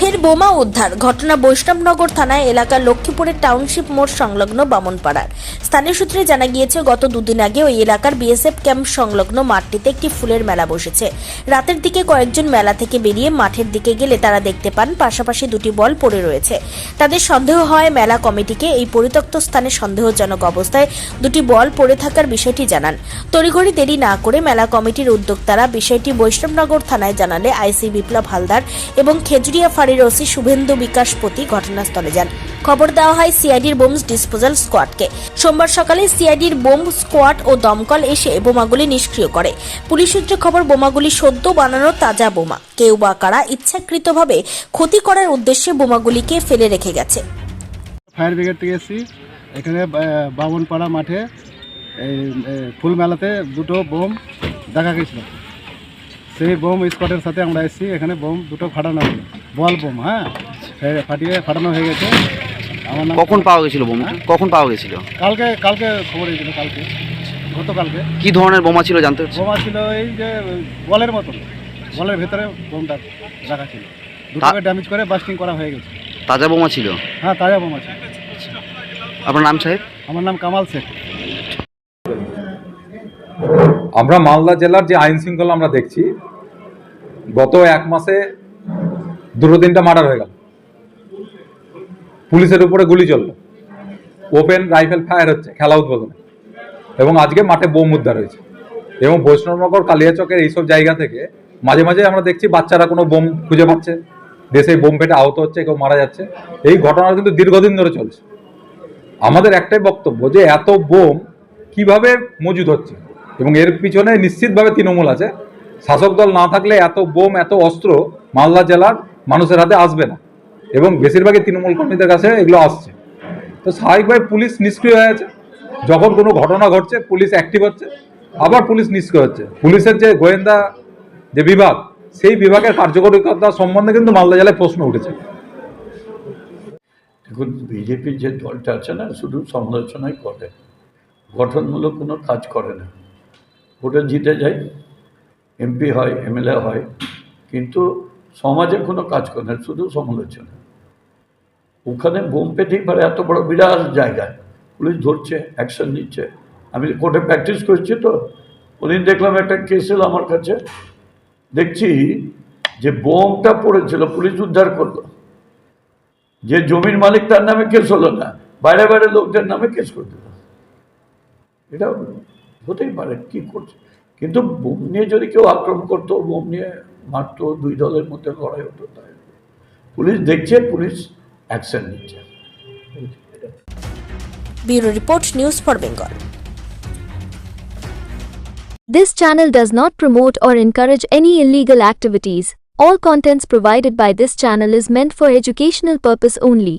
फिर বোমা উদ্ধার। ঘটনা বৈষ্ণবনগর থানায় এলাকার লক্ষ্মীপুরের টাউনশিপ মোড় সংলগ্ন বামনপাড়ার। স্থানীয় সূত্রে জানা গিয়েছে, গত দুদিন আগে ওই এলাকার বিএসএফ ক্যাম্প সংলগ্ন মাঠটিতে একটি ফুলের মেলা বসেছে। রাতের দিকে কয়েকজন মেলা থেকে বেরিয়ে মাঠের দিকে গেলে তারা দেখতে পান, পাশাপাশি দুটি বল পড়ে রয়েছে। তাদের সন্দেহ হয়, মেলা কমিটিকে এই পরিত্যক্ত স্থানে সন্দেহজনক অবস্থায় দুটি বল পড়ে থাকার বিষয়টি জানান। তড়িঘড়ি দেরি না করে মেলা কমিটির উদ্যোক্তারা বিষয়টি বৈষ্ণবনগর থানায় জানালে আইসি বিপ্লব হালদার এবং খেজুরিয়া ফাঁড়ির ওসি শুভেন্দু বিকাশপতি ঘটনাস্থলে যান। খবর দেওয়া হয় সিআইডির বোম ডিসপোজাল স্কোয়াডকে। সোমবার সকালে সিআইডির বোম স্কোয়াড ও দমকল এসে বোমাগুলি নিষ্ক্রিয় করে। পুলিশ সূত্রে খবর, বোমাগুলি সদ্য বানানো তাজা বোমা। কেউ বা কারা ইচ্ছাকৃতভাবে ক্ষতি করার উদ্দেশ্যে বোমাগুলিকে ফেলে রেখে গেছে। ফায়ার ব্রিগেড থেকে এসেছি। এখানে বামনপাড়া মাঠে ফুল মেলাতে দুটো বোম দেখা গেছিল। সেই বোম স্কোয়াডের সাথে আমরা এসেছি। এখানে বোম দুটো ফাটানো হলো। বল বোম হ্যাঁ? সে ফাটিয়ে ফাটানো হয়ে গেছে। আমার নাম কখন পাওয়া গেছিল বোমা? কখন পাওয়া গেছিল? কালকে কালকে খবর হয়েছিল কালকে। গতকালকে। কি ধরনের বোমা ছিল জানতে হচ্ছে বোমা ছিল এই যে বলের মতন। বলের ভেতরে বোমটা রাখা ছিল। দুটোকে ড্যামেজ করে বাস্টিং করা হয়ে গেছে। তাজা বোমা ছিল? হ্যাঁ তাজা বোমা ছিল। আপনার নাম সাহেব? আমার নাম কামাল শেখ। আমরা মালদা জেলার যে আইন শৃঙ্খলা আমরা দেখছি গত এক মাসে দুটো তিনটা মার্ডার হয়ে গেল। পুলিশের উপরে গুলি চলল। ওপেন রাইফেল ফায়ার হচ্ছে, খেলা উদ্বোধনে। এবং আজকে মাঠে বোম উদ্ধার হয়েছে। এবং বৈষ্ণবনগর, কালিয়াচকের এইসব জায়গা থেকে মাঝে মাঝে আমরা দেখছি বাচ্চারা কোনো বোম খুঁজে পাচ্ছে। দেশে বোম ফেটে আহত হচ্ছে, কেউ মারা যাচ্ছে। এই ঘটনা কিন্তু দীর্ঘদিন ধরে চলছে। আমাদের একটাই বক্তব্য যে এত বোম কীভাবে মজুদ হচ্ছে? এবং এর পিছনে নিশ্চিতভাবে তৃণমূল আছে। শাসক দল না থাকলে এত বোম, এত অস্ত্র মালদা জেলার মানুষের হাতে আসবে না। এবং বেশিরভাগই তৃণমূল কর্মীদের কাছে এগুলো আসছে। তো স্বাভাবিকভাবে পুলিশ নিষ্ক্রিয় হয়ে আছে যখন কোনো ঘটনা ঘটছে, পুলিশ অ্যাক্টিভ হচ্ছে। আবার পুলিশ নিষ্ক্রিয় হচ্ছে। পুলিশের যে গোয়েন্দা যে বিভাগ, সেই বিভাগের কার্যকরিতা সম্বন্ধে কিন্তু মালদা জেলায় প্রশ্ন উঠেছে। দেখুন, বিজেপির যে দলটা আছে না, শুধু সমালোচনাই করে। গঠনমূলক কোনো কাজ করে না। ভোটে জিতে যায়। এমপি হয়, এমএলএ হয়। কিন্তু সমাজে কোনো কাজ করে না, শুধু সমালোচনা। ওখানে বোম পেতেই পারে এত বড় বিরাট জায়গায় পুলিশ ধরছে অ্যাকশন নিচ্ছে। আমি কোর্টে প্র্যাকটিস করছি তো। ওদিন দেখলাম একটা কেস এলো আমার কাছে। দেখছি যে বোমটা পড়েছিল, পুলিশ উদ্ধার করল। যে জমির মালিক তার নামে কেস হলো না, বাইরে বাইরে লোকদের নামে কেস করে দিল। এটা হতেই পারে, কি করছে? কিন্তু বোম নিয়ে যদি কেউ আক্রমণ করতো, বোম নিয়ে মারতো দুই দলের মধ্যে লড়াই হতো তাই পুলিশ দেখছে পুলিশ অ্যাকশন নিচ্ছে bureau report news for Bengal This channel does not promote or encourage any illegal activities. All contents provided by this channel is meant for educational purpose only.